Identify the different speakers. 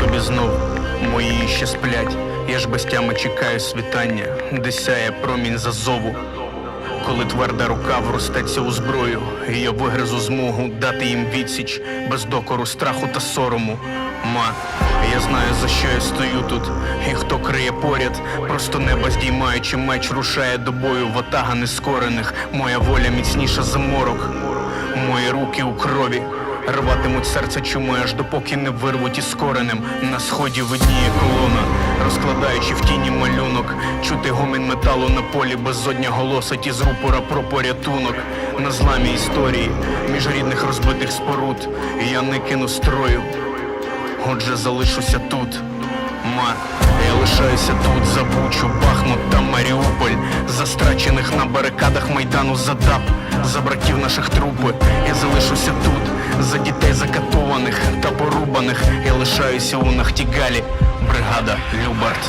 Speaker 1: небі знов мої ще сплять. Я ж без тями чекаю світання, де сяє промінь зазову. Коли тверда рука вростеться у зброю, і я вигризу змогу дати їм відсіч без докору, страху та сорому. Ма, я знаю за що я стою тут, і хто криє поряд, просто неба здіймаючи меч, рушає до бою ватага нескорених. Моя воля міцніша за морок, мої руки у крові. Рватимуть серце чуми, аж допоки не вирвуть із коренем. На сході видніє колона, розкладаючи в тіні малюнок, чути гомін металу на полі, безодня голосить із рупора про порятунок. На зламі історії між рідних розбитих споруд. Я не кину строю, отже залишуся тут. Ма, я лишаюся тут, за Бучу, Бахмут та Маріуполь, за страчених на барикадах Майдану за ДАП, за братів наших трупи. Я залишуся тут, та. Я лишаюся у Нахтігалі, бригада Любард.